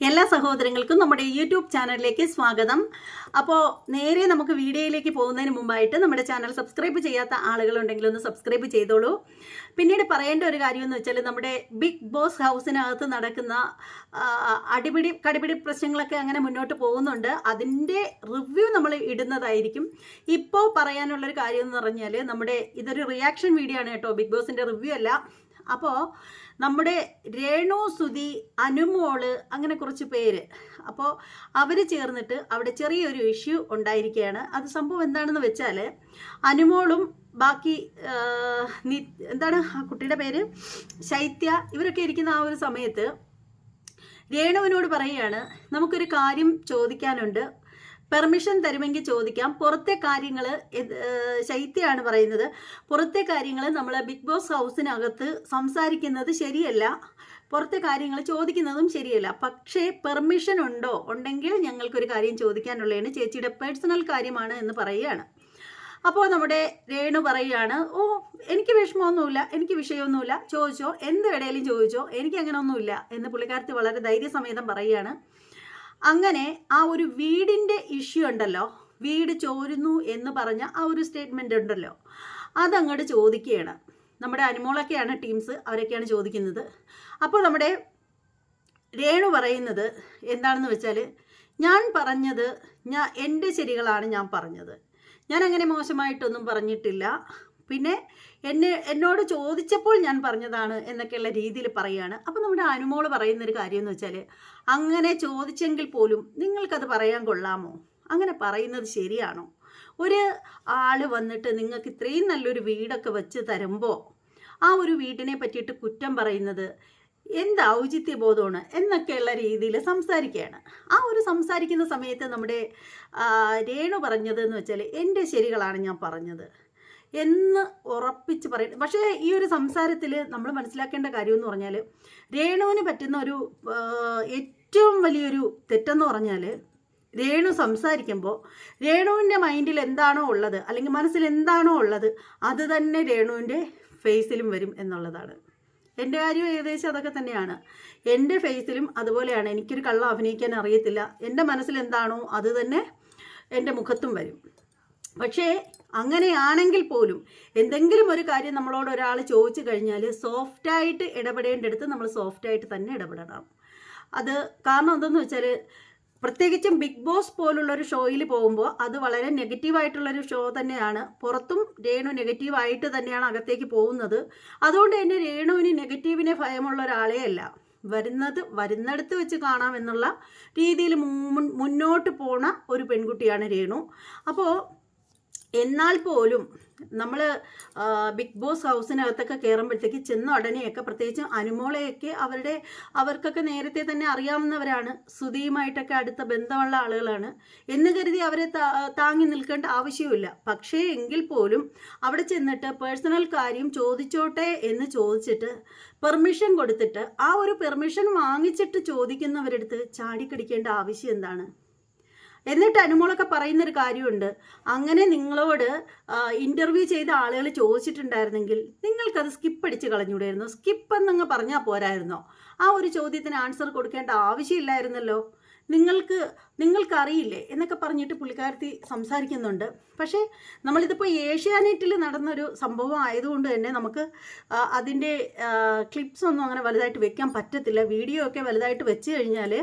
എല്ലാ സഹോദരങ്ങൾക്കും നമ്മുടെ യൂട്യൂബ് ചാനലിലേക്ക് സ്വാഗതം. അപ്പോൾ നേരെ നമുക്ക് വീഡിയോയിലേക്ക് പോകുന്നതിന് മുമ്പായിട്ട് നമ്മുടെ ചാനൽ സബ്സ്ക്രൈബ് ചെയ്യാത്ത ആളുകളുണ്ടെങ്കിൽ ഒന്ന് സബ്സ്ക്രൈബ് ചെയ്തോളൂ. പിന്നീട് പറയേണ്ട ഒരു കാര്യം എന്ന് വെച്ചാൽ നമ്മുടെ ബിഗ് ബോസ് ഹൗസിനകത്ത് നടക്കുന്ന അടിപിടി കടിപിടി പ്രശ്നങ്ങളൊക്കെ അങ്ങനെ മുന്നോട്ട് പോകുന്നുണ്ട്. അതിന്റെ റിവ്യൂ നമ്മൾ ഇടുന്നതായിരിക്കും. ഇപ്പോൾ പറയാനുള്ളൊരു കാര്യം എന്ന് പറഞ്ഞാൽ നമ്മുടെ ഇതൊരു റിയാക്ഷൻ വീഡിയോ ആണ് കേട്ടോ. ബിഗ് ബോസിന്റെ റിവ്യൂ അല്ല. അപ്പോൾ നമ്മുടെ രേണു സുതി അനുമോൾ അങ്ങനെ കുറച്ച് പേര്. അപ്പോൾ അവർ ചേർന്നിട്ട് അവിടെ ചെറിയൊരു ഇഷ്യൂ ഉണ്ടായിരിക്കുകയാണ്. അത് സംഭവം എന്താണെന്ന് വെച്ചാൽ അനുമോളും ബാക്കി എന്താണ് ആ കുട്ടിയുടെ പേര്? ശൈത്യ ഇവരൊക്കെ ഇരിക്കുന്ന ആ ഒരു സമയത്ത് രേണുവിനോട് പറയുകയാണ് നമുക്കൊരു കാര്യം ചോദിക്കാനുണ്ട്. പെർമിഷൻ തരുമെങ്കിൽ ചോദിക്കാം. പുറത്തെ കാര്യങ്ങൾ ശൈത്യമാണ് പറയുന്നത്. പുറത്തെ കാര്യങ്ങൾ നമ്മൾ ബിഗ് ബോസ് ഹൗസിനകത്ത് സംസാരിക്കുന്നത് ശരിയല്ല. പുറത്തെ കാര്യങ്ങൾ ചോദിക്കുന്നതും ശരിയല്ല. പക്ഷേ പെർമിഷൻ ഉണ്ടോ? ഉണ്ടെങ്കിൽ ഞങ്ങൾക്കൊരു കാര്യം ചോദിക്കാനുള്ളതാണ്. ചേച്ചിയുടെ പേഴ്സണൽ കാര്യമാണ് എന്ന് പറയുകയാണ്. അപ്പോൾ നമ്മുടെ രേണു പറയുകയാണ് ഓ എനിക്ക് വിഷമമൊന്നുമില്ല. എനിക്ക് വിഷയമൊന്നുമില്ല. ചോദിച്ചോ? എന്ത് ഇടയിലും ചോദിച്ചോ? എനിക്ക് അങ്ങനെ ഒന്നുമില്ല എന്ന് പുള്ളിക്കാരത്തി വളരെ ധൈര്യസമേതം പറയുകയാണ്. അങ്ങനെ ആ ഒരു വീടിന്റെ ഇഷ്യൂ ഉണ്ടല്ലോ. വീട് ചോരുന്നു എന്ന് പറഞ്ഞ ആ ഒരു സ്റ്റേറ്റ്മെന്റ് ഉണ്ടല്ലോ. അതങ്ങോട്ട് ചോദിക്കുകയാണ് നമ്മുടെ അനുമോളൊക്കെയാണ് ടീംസ് അവരൊക്കെയാണ് ചോദിക്കുന്നത്. അപ്പോൾ നമ്മുടെ രേണു പറയുന്നത് എന്താണെന്ന് വെച്ചാൽ ഞാൻ പറഞ്ഞത് ഞാൻ എന്റെ ശരികളാണ് ഞാൻ പറഞ്ഞത്. ഞാൻ അങ്ങനെ മോശമായിട്ടൊന്നും പറഞ്ഞിട്ടില്ല. പിന്നെ എന്നെ എന്നോട് ചോദിച്ചപ്പോൾ ഞാൻ പറഞ്ഞതാണ് എന്നൊക്കെയുള്ള രീതിയിൽ പറയുകയാണ് അപ്പം നമ്മുടെ അനുമോൾ പറയുന്നൊരു കാര്യം എന്ന് വെച്ചാൽ അങ്ങനെ ചോദിച്ചെങ്കിൽ പോലും നിങ്ങൾക്കത് പറയാൻ കൊള്ളാമോ? അങ്ങനെ പറയുന്നത് ശരിയാണോ? ഒരു ആൾ വന്നിട്ട് നിങ്ങൾക്ക് ഇത്രയും നല്ലൊരു വീടൊക്കെ വെച്ച് തരുമ്പോൾ ആ ഒരു വീടിനെ പറ്റിയിട്ട് കുറ്റം പറയുന്നത് എന്ത് ഔചിത്യബോധമാണ് എന്നൊക്കെയുള്ള രീതിയിൽ സംസാരിക്കുകയാണ്. ആ ഒരു സംസാരിക്കുന്ന സമയത്ത് നമ്മുടെ രേണു പറഞ്ഞത് എന്ന് വെച്ചാൽ എന്റെ ശരികളാണ് ഞാൻ പറഞ്ഞത്. എന്ന് ഉറപ്പിച്ച് പറയും. പക്ഷേ ഈ ഒരു സംസാരത്തിൽ നമ്മൾ മനസ്സിലാക്കേണ്ട കാര്യം എന്ന് പറഞ്ഞാൽ രേണുവിന് പറ്റുന്ന ഒരു ഏറ്റവും വലിയൊരു തെറ്റെന്ന് പറഞ്ഞാൽ രേണു സംസാരിക്കുമ്പോൾ രേണുവിന്റെ മൈൻഡിൽ എന്താണോ ഉള്ളത് അല്ലെങ്കിൽ മനസ്സിൽ എന്താണോ ഉള്ളത് അത് തന്നെ രേണുവിന്റെ ഫേസിലും വരും എന്നുള്ളതാണ്. എന്റെ കാര്യം ഏകദേശം അതൊക്കെ തന്നെയാണ്. എന്റെ ഫേസിലും അതുപോലെയാണ്. എനിക്കൊരു കള്ളം അഭിനയിക്കാൻ അറിയത്തില്ല. എന്റെ മനസ്സിൽ എന്താണോ അത് തന്നെ എന്റെ മുഖത്തും വരും. പക്ഷേ അങ്ങനെയാണെങ്കിൽ പോലും എന്തെങ്കിലും ഒരു കാര്യം നമ്മളോട് ഒരാൾ ചോദിച്ചു കഴിഞ്ഞാൽ സോഫ്റ്റായിട്ട് ഇടപെടേണ്ടടുത്ത് നമ്മൾ സോഫ്റ്റായിട്ട് തന്നെ ഇടപെടണം. അത് കാരണം എന്തെന്ന് വെച്ചാൽ പ്രത്യേകിച്ചും ബിഗ് ബോസ് പോലുള്ളൊരു ഷോയിൽ പോകുമ്പോൾ അത് വളരെ നെഗറ്റീവായിട്ടുള്ളൊരു ഷോ തന്നെയാണ്. പുറത്തും രേണു നെഗറ്റീവായിട്ട് തന്നെയാണ് അകത്തേക്ക് പോകുന്നത്. അതുകൊണ്ട് തന്നെ രേണുവിന് നെഗറ്റീവിനെ ഭയമുള്ള ഒരാളേ അല്ല. വരുന്നത് വരുന്നിടത്ത് വെച്ച് കാണാം എന്നുള്ള രീതിയിൽ മുന്നോട്ട് പോണ ഒരു പെൺകുട്ടിയാണ് രേണു. അപ്പോൾ എന്നാൽ പോലും നമ്മൾ ബിഗ് ബോസ് ഹൗസിനകത്തൊക്കെ കയറുമ്പോഴത്തേക്ക് ചെന്ന ഉടനെയൊക്കെ പ്രത്യേകിച്ചും അനുമോളെയൊക്കെ അവരുടെ അവർക്കൊക്കെ നേരത്തെ തന്നെ അറിയാവുന്നവരാണ്. സുധിയുമായിട്ടൊക്കെ അടുത്ത ബന്ധമുള്ള ആളുകളാണ്. എന്ന് കരുതി അവരെ താങ്ങി നിൽക്കേണ്ട ആവശ്യമില്ല പക്ഷേ എങ്കിൽ പോലും അവിടെ ചെന്നിട്ട് പേഴ്സണൽ കാര്യം ചോദിച്ചോട്ടെ എന്ന് ചോദിച്ചിട്ട് പെർമിഷൻ കൊടുത്തിട്ട് ആ ഒരു പെർമിഷൻ വാങ്ങിച്ചിട്ട് ചോദിക്കുന്നവരെടുത്ത് ചാടിക്കടിക്കേണ്ട ആവശ്യം എന്താണ്? എന്നിട്ട് അനുമോളൊക്കെ പറയുന്നൊരു കാര്യമുണ്ട്. അങ്ങനെ നിങ്ങളോട് ഇന്റർവ്യൂ ചെയ്ത ആളുകൾ ചോദിച്ചിട്ടുണ്ടായിരുന്നെങ്കിൽ നിങ്ങൾക്കത് സ്കിപ്പ് അടിച്ച് കളഞ്ഞൂടായിരുന്നു? സ്കിപ്പ് എന്നങ്ങ് പറഞ്ഞാൽ പോരായിരുന്നോ? ആ ഒരു ചോദ്യത്തിന് ആൻസർ കൊടുക്കേണ്ട ആവശ്യമില്ലായിരുന്നല്ലോ. നിങ്ങൾക്ക് നിങ്ങൾക്കറിയില്ലേ എന്നൊക്കെ പറഞ്ഞിട്ട് പുള്ളിക്കാരത്തി സംസാരിക്കുന്നുണ്ട്. പക്ഷേ നമ്മളിതിപ്പോൾ ഏഷ്യാനെറ്റിൽ നടന്നൊരു സംഭവം ആയതുകൊണ്ട് തന്നെ നമുക്ക് അതിന്റെ ക്ലിപ്സ് ഒന്നും അങ്ങനെ വലുതായിട്ട് വെക്കാൻ പറ്റത്തില്ല. വീഡിയോ ഒക്കെ വലുതായിട്ട് വെച്ച് കഴിഞ്ഞാൽ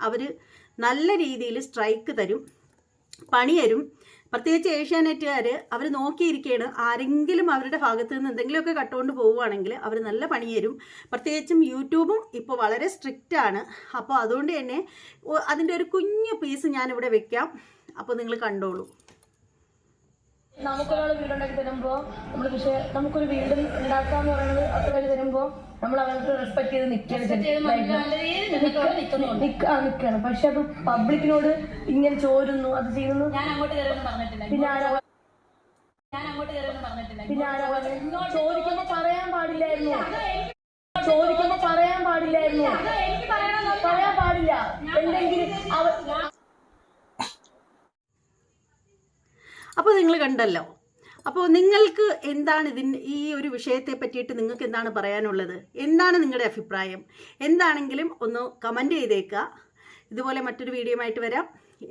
അവർ നല്ല രീതിയിൽ സ്ട്രൈക്ക് തരും പണി തരും. പ്രത്യേകിച്ച് ഏഷ്യാനെറ്റുകാർ അവർ നോക്കിയിരിക്കുകയാണ് ആരെങ്കിലും അവരുടെ ഭാഗത്ത് നിന്ന് എന്തെങ്കിലുമൊക്കെ കട്ടുകൊണ്ട് പോവുകയാണെങ്കിൽ അവർ നല്ല പണി തരും. പ്രത്യേകിച്ചും യൂട്യൂബും ഇപ്പോൾ വളരെ സ്ട്രിക്റ്റ് ആണ്. അപ്പോൾ അതുകൊണ്ട് തന്നെ അതിന്റെ ഒരു കുഞ്ഞു പീസ് ഞാനിവിടെ വെക്കാം. അപ്പോൾ നിങ്ങൾ കണ്ടോളൂ. നമുക്കൊരാൾ വീടുണ്ടാക്കി തരുമ്പോൾ നമ്മൾ പക്ഷേ നമുക്കൊരു വീട് ഉണ്ടാക്കാന്ന് പറയുന്നത് അത്ര വരെ തരുമ്പോൾ നമ്മൾ അവർക്ക് റെസ്പെക്ട് ചെയ്ത് നിൽക്കുകയാണ് നിൽക്കുകയാണ് പക്ഷെ അത് പബ്ലിക്കിനോട് ഇങ്ങനെ ചോരുന്നു അത് ചെയ്യുന്നു. ഞാൻ അങ്ങോട്ട് കയറിയൊന്നും പറഞ്ഞിട്ടില്ല. പിന്നെ ആരാ പിന്നെ ആരാ ചോദിക്കുമ്പോ പറയാൻ പാടില്ലായിരുന്നു ചോദിക്കുമ്പോ പറയാൻ പാടില്ലായിരുന്നു പറയാൻ പാടില്ല എന്തെങ്കിലും അവർ അപ്പോൾ നിങ്ങൾ കണ്ടല്ലോ. അപ്പോൾ നിങ്ങൾക്ക് എന്താണ് ഇതിന് ഈ ഒരു വിഷയത്തെ പറ്റിയിട്ട് നിങ്ങൾക്ക് എന്താണ് പറയാനുള്ളത്? എന്താണ് നിങ്ങളുടെ അഭിപ്രായം? എന്താണെങ്കിലും ഒന്ന് കമന്റ് ചെയ്തേക്കുക. ഇതുപോലെ മറ്റൊരു വീഡിയോ ആയിട്ട് വരാം.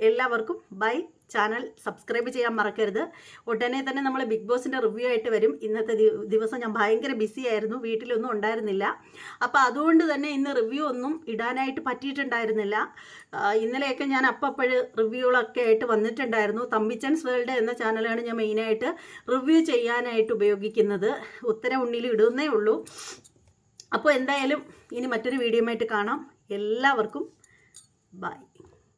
എല്ലാവർക്കും ബൈ. ചാനൽ സബ്സ്ക്രൈബ് ചെയ്യാൻ മറക്കരുത്. ഉടനെ തന്നെ നമ്മൾ ബിഗ് ബോസിന്റെ റിവ്യൂ ആയിട്ട് വരും. ഇന്നത്തെ ദിവസം ഞാൻ ഭയങ്കര ബിസി ആയിരുന്നു. വീട്ടിലൊന്നും ഉണ്ടായിരുന്നില്ല. അപ്പോൾ അതുകൊണ്ട് തന്നെ ഇന്ന് റിവ്യൂ ഒന്നും ഇടാനായിട്ട് പറ്റിയിട്ടുണ്ടായിരുന്നില്ല. ഇന്നലെയൊക്കെ ഞാൻ അപ്പപ്പോഴ് റിവ്യൂകളൊക്കെ ആയിട്ട് വന്നിട്ടുണ്ടായിരുന്നു. തമ്പിച്ചൻസ് വേൾഡ് എന്ന ചാനലാണ് ഞാൻ മെയിനായിട്ട് റിവ്യൂ ചെയ്യാനായിട്ട് ഉപയോഗിക്കുന്നത്. ഉത്തരം ഉണ്ണിയിൽ ഇടുന്നേ ഉള്ളൂ. അപ്പോൾ എന്തായാലും ഇനി മറ്റൊരു വീഡിയോയുമായിട്ട് കാണാം. എല്ലാവർക്കും ബൈ.